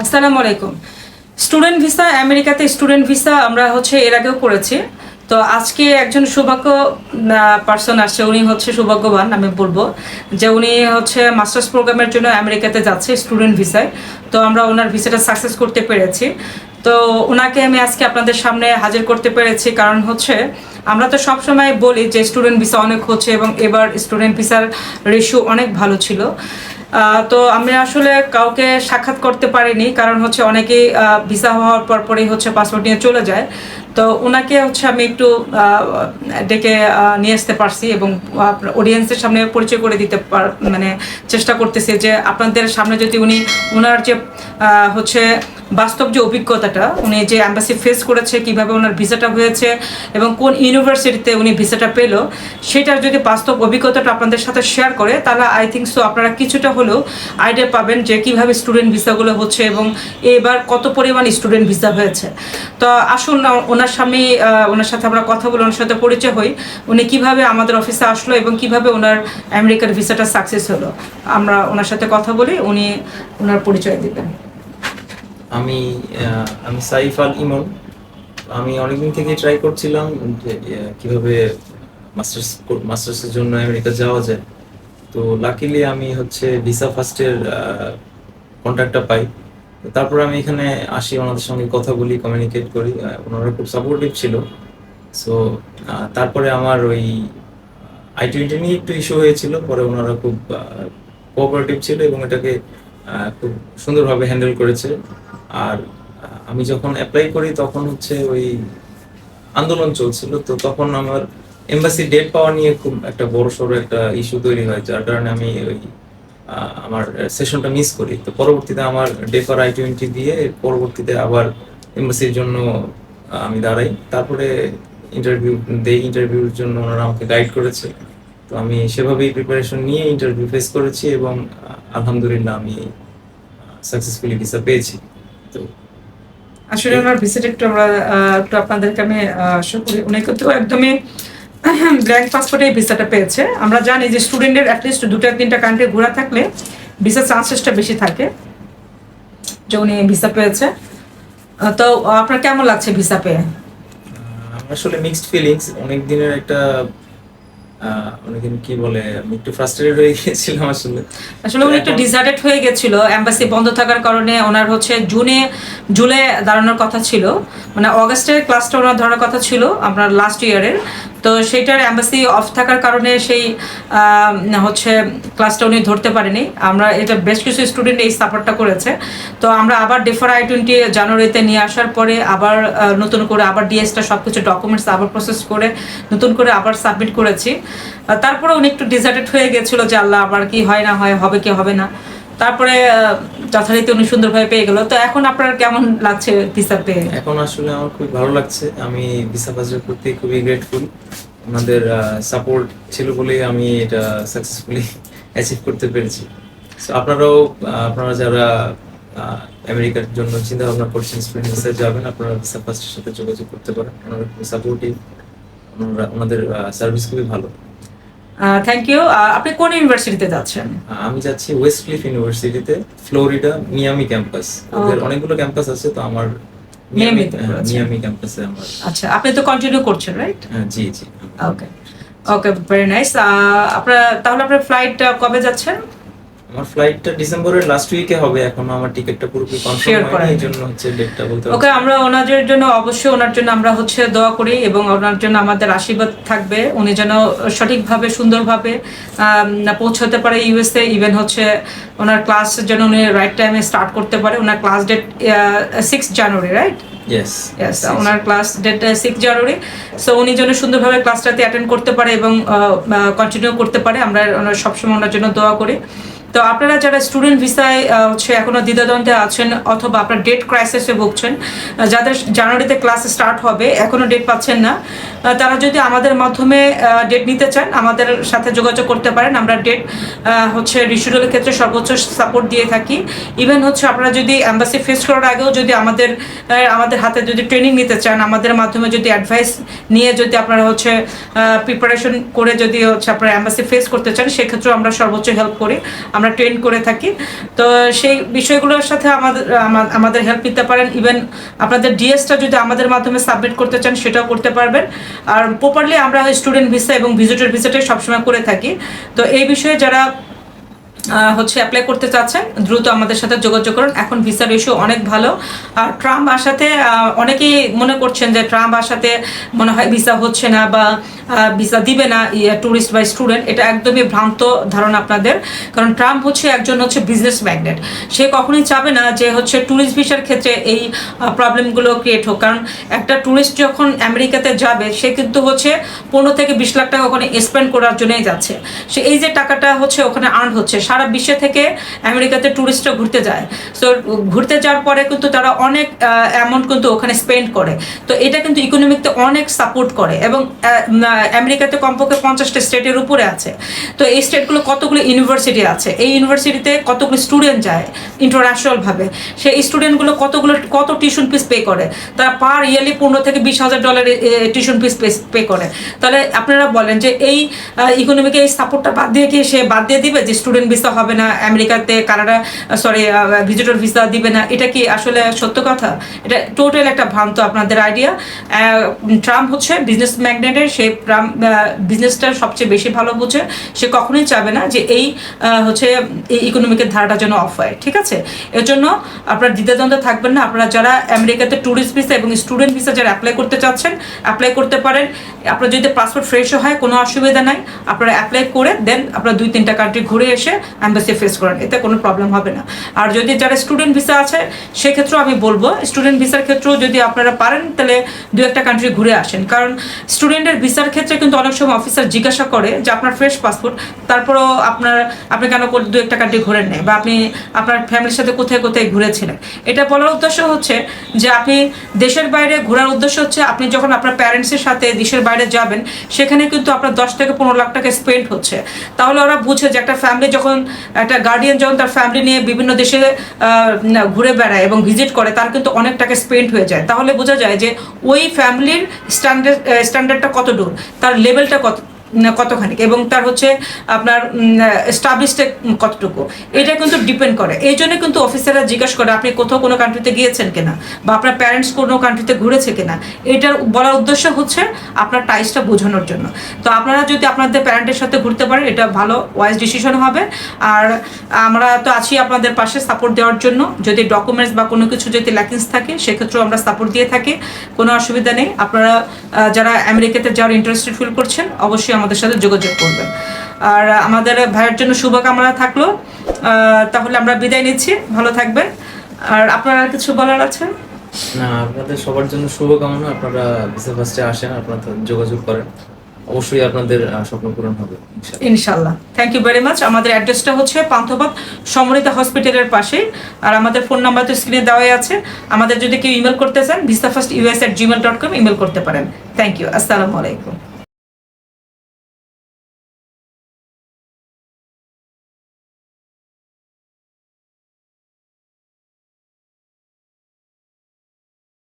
আসসালামু আলাইকুম। Student visa, আমেরিকাতে স্টুডেন্ট ভিসা আমরা হচ্ছে এর আগেও করেছি। তো আজকে একজন সৌভাগ্য পার্সন আসছে, উনি হচ্ছে সৌভাগ্যবান, আমি বলব যে উনি হচ্ছে মাস্টার্স প্রোগ্রামের জন্য আমেরিকাতে যাচ্ছে স্টুডেন্ট ভিসায়। তো আমরা ওনার ভিসাটা সাকসেস করতে পেরেছি। তো ওনাকে আমি আজকে আপনাদের সামনে হাজির করতে পেরেছি। কারণ হচ্ছে আমরা তো সবসময় বলি যে স্টুডেন্ট ভিসা অনেক হচ্ছে এবং এবার স্টুডেন্ট ভিসার রেশিও অনেক ভালো ছিল। তো আমি আসলে কাউকে সাক্ষাৎ করতে পারিনি, কারণ হচ্ছে অনেকেই ভিসা হওয়ার পর পরেই হচ্ছে পাসপোর্ট নিয়ে চলে যায়। তো ওনাকে হচ্ছে আমি একটু ডেকে নিয়ে আসতে পারছি এবং অডিয়েন্সের সামনে পরিচয় করে দিতে পার মানে চেষ্টা করতেছি যে আপনাদের সামনে যদি উনি ওনার যে হচ্ছে বাস্তব যে অভিজ্ঞতাটা, উনি যে অ্যাম্বাসি ফেস করেছে, কীভাবে ওনার ভিসাটা হয়েছে এবং কোন ইউনিভার্সিটিতে উনি ভিসাটা পেল, সেটার যদি বাস্তব অভিজ্ঞতাটা আপনাদের সাথে শেয়ার করে, তাহলে আই থিঙ্ক সো আপনারা কিছুটা হলেও আইডিয়া পাবেন যে কীভাবে স্টুডেন্ট ভিসাগুলো হচ্ছে এবং এবার কত পরিমাণ স্টুডেন্ট ভিসা হয়েছে। তো আসুন ওনার স্বামী ওনার সাথে আমরা কথা বলে ওনার সাথে পরিচয় হই, উনি কীভাবে আমাদের অফিসে আসলো এবং কীভাবে ওনার আমেরিকার ভিসাটা সাকসেস হলো। আমরা ওনার সাথে কথা বলি, উনি ওনার পরিচয় দিবেন। আমি আমি সাইফ আল ইমন। আমি অনেকদিন থেকে ট্রাই করছিলাম যে কীভাবে মাস্টার্স মাস্টার্সের জন্য আমেরিকা যাওয়া যায়। তো লাকিলি আমি হচ্ছে ভিসা ফার্স্টের কন্ট্যাক্টটা পাই। তারপর আমি এখানে আসি, ওনাদের সঙ্গে কথা বলি কমিউনিকেট করি। ওনারা খুব সাপোর্টিভ ছিল। সো তারপরে আমার ওই আই টোয়েন্টি নিয়ে একটু ইস্যু হয়েছিল। পরে ওনারা খুব কোঅপারেটিভ ছিল এবং এটাকে খুব সুন্দরভাবে হ্যান্ডেল করেছে। আর আমি যখন অ্যাপ্লাই করি তখন হচ্ছে ওই আন্দোলন চলছিল, তো তখন আমার এমবাসি ডেট পাওয়া নিয়ে খুব একটা বড় সড়ো একটা ইস্যু তৈরি হয়, যার কারণে আমি ওই আমার সেশনটা মিস করি। তো পরবর্তীতে আমার ডেফার আই টোয়েন্টি দিয়ে পরবর্তীতে আবার এমবাসির জন্য আমি দাঁড়াই। তারপরে ইন্টারভিউ দেই ইন্টারভিউর জন্য ওনারা আমাকে গাইড করেছে। তো আমি সেভাবেই প্রিপারেশন নিয়ে ইন্টারভিউ ফেস করেছি এবং আলহামদুলিল্লাহ আমি সাকসেসফুলি ভিসা পেয়েছি। তো। আসলে ওনার ভিজিট একটু আমরা একটু আপনাদেরকে আমি শো করি উনি কিন্তু একদমই ব্ল্যাঙ্ক পাসপোর্টে এই ভিসাটা পেয়েছে। আমরা জানি যে স্টুডেন্টের অ্যাটলিস্ট দুটো তিনটা কান্ট্রি ঘোরা থাকলে ভিসা চান্সেসটা বেশি থাকে যে উনি ভিসা পেয়েছে। তো আপনার কেমন লাগছে ভিসা পেয়ে? আসলে মিক্সড ফিলিংস অনেক দিনের একটা আহ, অনেকদিন কি বলে আমি একটু ফ্রাস্ট্রেটেড হয়ে গিয়েছিলাম আসলে। আসলে উনি একটু ডিসার্টেড ডিজার্টেড হয়ে গেছিল এম্বাসি বন্ধ থাকার কারণে ওনার হচ্ছে জুনে জুলে দাঁড়ানোর কথা ছিল। মানে অগাস্টের ক্লাসটা ওনার ধরার কথা ছিল আপনার লাস্ট ইয়ারের তো সেইটার অ্যাম্বাসি অফ থাকার কারণে সেই হচ্ছে ক্লাসটা উনি ধরতে পারেনি। আমরা এটা বেশ কিছু স্টুডেন্ট এই সাপোর্টটা করেছে। তো আমরা আবার ডেফার আই টোয়েন্টি জানুয়ারিতে নিয়ে আসার পরে আবার নতুন করে আবার ডিএসটা সব কিছু ডকুমেন্টস আবার প্রসেস করে নতুন করে আবার সাবমিট করেছি। তারপরে উনি একটু ডিজার্টেড হয়ে গেছিল যে আল্লাহ আবার কি হয় না হয়, হবে কি হবে না। তারপরে যথারীতি উনি সুন্দরভাবে পেয়ে গেল। তো এখন আপনার কেমন লাগছে ভিসা পেয়ে? এখন আসলে আমার খুব ভালো লাগছে। আমি ভিসা ফাজের প্রতি খুবই গ্রেটফুল ওনাদের সাপোর্ট ছিল বলেই আমি এটা সাকসেসফুলি অ্যাচিভ করতে পেরেছি। আপনারাও আপনারা যারা আমেরিকার জন্য চিন্তা ভাবনা করছেন স্টুডেন্ট যাবেন, আপনারা ভিসা ফার্স্টের সাথে যোগাযোগ করতে পারেন। ওনারা সাপোর্টিভ ওনারা, ওনাদের সার্ভিস খুবই ভালো। থ্যাংক ইউ আপনি কোন ইউনিভার্সিটিতে যাচ্ছেন? আমি যাচ্ছি ওয়েস্ট ক্লিফ ইউনিভার্সিটিতে ফ্লোরিডা মিয়ামি ক্যাম্পাস ওদের অনেকগুলো ক্যাম্পাস আছে তো আমার মিয়ামি। মিয়ামি ক্যাম্পাসে আমার। আচ্ছা আপনি তো কন্টিনিউ করছেন রাইট হ্যাঁ, জি জি। ওকে ওকে ভেরি নাইস আপনারা তাহলে আপনার ফ্লাইট কবে যাচ্ছেন? আমার ফ্লাইটটা ডিসেম্বরের লাস্ট উইকে হবে এখনও আমার টিকিটটা পুরোপুরি কনফার্ম করা হয়নি এই জন্য হচ্ছে ডেটটা বলতে ওকে আমরা ওনাদের জন্য অবশ্যই ওনার জন্য আমরা হচ্ছে দোয়া করি এবং ওনার জন্য আমাদের আশীর্বাদ থাকবে। উনি যেন সঠিকভাবে সুন্দরভাবে পৌঁছাতে পারে ইউএসএ ইভেন হচ্ছে ওনার ক্লাস যেন উনি রাইট টাইমে স্টার্ট করতে পারে। ওনার class date six January right Yes, yes ওনার class date six January so উনি যেন সুন্দরভাবে ক্লাসটাতে অ্যাটেন্ড করতে পারে এবং কন্টিনিউ করতে পারে। আমরা সবসময় ওনার জন্য দোয়া করি। তো আপনারা যারা স্টুডেন্ট ভিসায় হচ্ছে এখনও দ্বিধাদ্বন্দ্বে আছেন অথবা আপনার ডেট ক্রাইসিসে ভুগছেন যাদের জানুয়ারিতে ক্লাস স্টার্ট হবে, এখনও ডেট পাচ্ছেন না তারা যদি আমাদের মাধ্যমে ডেট নিতে চান, আমাদের সাথে যোগাযোগ করতে পারেন। আমরা ডেট হচ্ছে রিশিডিউলের ক্ষেত্রে সর্বোচ্চ সাপোর্ট দিয়ে থাকি। ইভেন হচ্ছে আপনারা যদি অ্যাম্বাসি ফেস করার আগেও যদি আমাদের আমাদের হাতে যদি ট্রেনিং নিতে চান, আমাদের মাধ্যমে যদি অ্যাডভাইস নিয়ে যদি আপনারা হচ্ছে প্রিপারেশন করে যদি হচ্ছে আপনারা অ্যাম্বাসি ফেস করতে চান, সেক্ষেত্রেও আমরা সর্বোচ্চ হেল্প করি। আমরা ট্রেন করে থাকি। তো সেই বিষয়গুলোর সাথে আমাদের আমাদের হেল্প নিতে পারেন। ইভেন আপনাদের ডিএসটা যদি আমাদের মাধ্যমে সাবমিট করতে চান, সেটাও করতে পারবেন। আর প্রপারলি আমরা স্টুডেন্ট ভিসা এবং ভিজিটর ভিসাটাই সবসময় করে থাকি। তো এই বিষয়ে যারা হচ্ছে অ্যাপ্লাই করতে চাচ্ছেন, দ্রুত আমাদের সাথে যোগাযোগ করুন। এখন ভিসা রেশিও অনেক ভালো। আর ট্রাম্প আসাতে অনেকেই মনে করছেন যে ট্রাম্প আসাতে মনে হয় ভিসা হচ্ছে না বা ভিসা দিবে না ট্যুরিস্ট বা স্টুডেন্ট এটা একদমই ভ্রান্ত ধারণা আপনাদের। কারণ ট্রাম্প হচ্ছে একজন হচ্ছে বিজনেস ম্যাগনেট সে কখনোই চাবে না যে হচ্ছে ট্যুরিস্ট ভিসার ক্ষেত্রে এই প্রবলেমগুলো ক্রিয়েট হোক। কারণ একটা ট্যুরিস্ট যখন আমেরিকাতে যাবে, সে কিন্তু হচ্ছে পনেরো থেকে বিশ লাখ টাকা ওখানে স্পেন্ড করার জন্যই যাচ্ছে। সে এই যে টাকাটা হচ্ছে ওখানে আর্ন হচ্ছে, সারা বিশ্ব থেকে আমেরিকাতে ট্যুরিস্টরা ঘুরতে যায়। সো ঘুরতে যাওয়ার পরে কিন্তু তারা অনেক অ্যামাউন্ট কিন্তু ওখানে স্পেন্ড করে। তো এটা কিন্তু ইকোনমিকতে অনেক সাপোর্ট করে। এবং আমেরিকাতে কমপক্ষে পঞ্চাশটা স্টেটের উপরে আছে। তো এই স্টেটগুলো কতগুলো ইউনিভার্সিটি আছে? এই ইউনিভার্সিটিতে কতগুলো স্টুডেন্ট যায় ইন্টারন্যাশনালভাবে সেই স্টুডেন্টগুলো কতগুলো, কত টিউশন ফিস পে করে? তারা পার ইয়ারলি পনেরো থেকে বিশ হাজার ডলার টিউশন ফিস পে করে। তাহলে আপনারা বলেন যে এই ইকোনমিকে এই সাপোর্টটা বাদ দিয়ে কি সে বাদ দিয়ে দিবে যে স্টুডেন্ট ভিসা হবে না, আমেরিকাতে কানাডা সরি ভিজিটর ভিসা দিবে না? এটা কি আসলে সত্য কথা? এটা টোটাল একটা ভ্রান্ত আপনাদের আইডিয়া ট্রাম্প হচ্ছে বিজনেস ম্যাগনেটের সে ট্রাম্প বিজনেসটা সবচেয়ে বেশি ভালো বুঝে, সে কখনোই চাবে না যে এই হচ্ছে এই ইকোনমিকের ধারাটা যেন অফ হয়, ঠিক আছে? এর জন্য আপনারা দ্বিধাদ্বন্দ্ব থাকবেন না। আপনারা যারা আমেরিকাতে ট্যুরিস্ট ভিসা এবং স্টুডেন্ট ভিসা যারা অ্যাপ্লাই করতে চাচ্ছেন অ্যাপ্লাই করতে পারেন। আপনার যদি পাসপোর্ট ফ্রেশও হয়, কোনো অসুবিধা নাই। আপনারা অ্যাপ্লাই করে দেন, আপনারা দুই তিনটা কান্ট্রি ঘুরে এসে অ্যাম্বাসি ফেস করেন, এতে কোনো প্রবলেম হবে না। আর যদি যারা স্টুডেন্ট ভিসা আছে, সেক্ষেত্রেও আমি বলব স্টুডেন্ট ভিসার ক্ষেত্রেও যদি আপনারা পারেন, তাহলে দু একটা কান্ট্রি ঘুরে আসেন। কারণ স্টুডেন্টের ভিসার ক্ষেত্রে কিন্তু অনেক সময় অফিসার জিজ্ঞাসা করে যে আপনার ফ্রেশ পাসপোর্ট তারপরও আপনার, আপনি কেন দু একটা কান্ট্রি ঘুরেন নেই? বা আপনি আপনার ফ্যামিলির সাথে কোথায় কোথায় ঘুরেছিলেন? এটা বলার উদ্দেশ্য হচ্ছে যে আপনি দেশের বাইরে ঘোরার উদ্দেশ্য হচ্ছে আপনি যখন আপনার প্যারেন্টসের সাথে দেশের বাইরে যাবেন, সেখানে কিন্তু আপনার দশ থেকে পনেরো লাখ টাকা স্পেন্ড হচ্ছে। তাহলে ওরা বুঝে যে একটা ফ্যামিলি যখন, একটা গার্ডিয়ান যখন তার ফ্যামিলি নিয়ে বিভিন্ন দেশে ঘুরে বেড়ায় এবং ভিজিট করে, তার কিন্তু অনেক টাকা স্পেন্ড হয়ে যায়। তাহলে বোঝা যায় যে ওই ফ্যামিলির স্ট্যান্ডার্ড স্ট্যান্ডার্ডটা কত দূর তার লেভেলটা কত কতখানি? এবং তার হচ্ছে আপনার স্টাবলিশটা কতটুকু? এটা কিন্তু ডিপেন্ড করে। এই জন্য কিন্তু অফিসাররা জিজ্ঞাসা করে, আপনি কোথাও কোনো কান্ট্রিতে গিয়েছেন কিনা? বা আপনার প্যারেন্টস কোনো কান্ট্রিতে ঘুরেছে কিনা? এটার বলার উদ্দেশ্য হচ্ছে আপনার টাইসটা বোঝানোর জন্য। তো আপনারা যদি আপনাদের প্যারেন্টের সাথে ঘুরতে পারেন, এটা ভালো ওয়াইজ ডিসিশন হবে। আর আমরা তো আছি আপনাদের পাশে সাপোর্ট দেওয়ার জন্য। যদি ডকুমেন্টস বা কোনো কিছু যদি ল্যাকিংস থাকে, সেক্ষেত্রেও আমরা সাপোর্ট দিয়ে থাকি। কোনো অসুবিধা নেই। আপনারা যারা আমেরিকাতে যাওয়ার ইন্টারেস্টেড ফিল করছেন, অবশ্যই আমাদের সাথে যোগাযোগ করবেন। আর আমাদের ভাইয়ের জন্য শুভকামনা থাকল। তাহলে আমরা বিদায় নিচ্ছি। ভালো থাকবেন। আর আপনার আর কিছু বলার আছে না আপনাদের সবার জন্য শুভকামনা। আপনারা ভিসা ফার্স্টে আসেন আপনারা যোগাযোগ করেন। অবশ্যই আপনাদের স্বপ্ন পূরণ হবে ইনশাআল্লাহ। ইনশাল্লাহ থ্যাংক ইউ ভেরি মাচ আমাদের অ্যাড্রেসটা হচ্ছে পান্থপথ সমরিতা হসপিটালের পাশে। আর আমাদের ফোন নাম্বার তো স্ক্রিনে দেওয়াই আছে। আমাদের যদি কেউ ইমেল করতে চান visa first US at Gmail dot com email করতে পারেন। থ্যাংক ইউ আসসালামু আলাইকুম।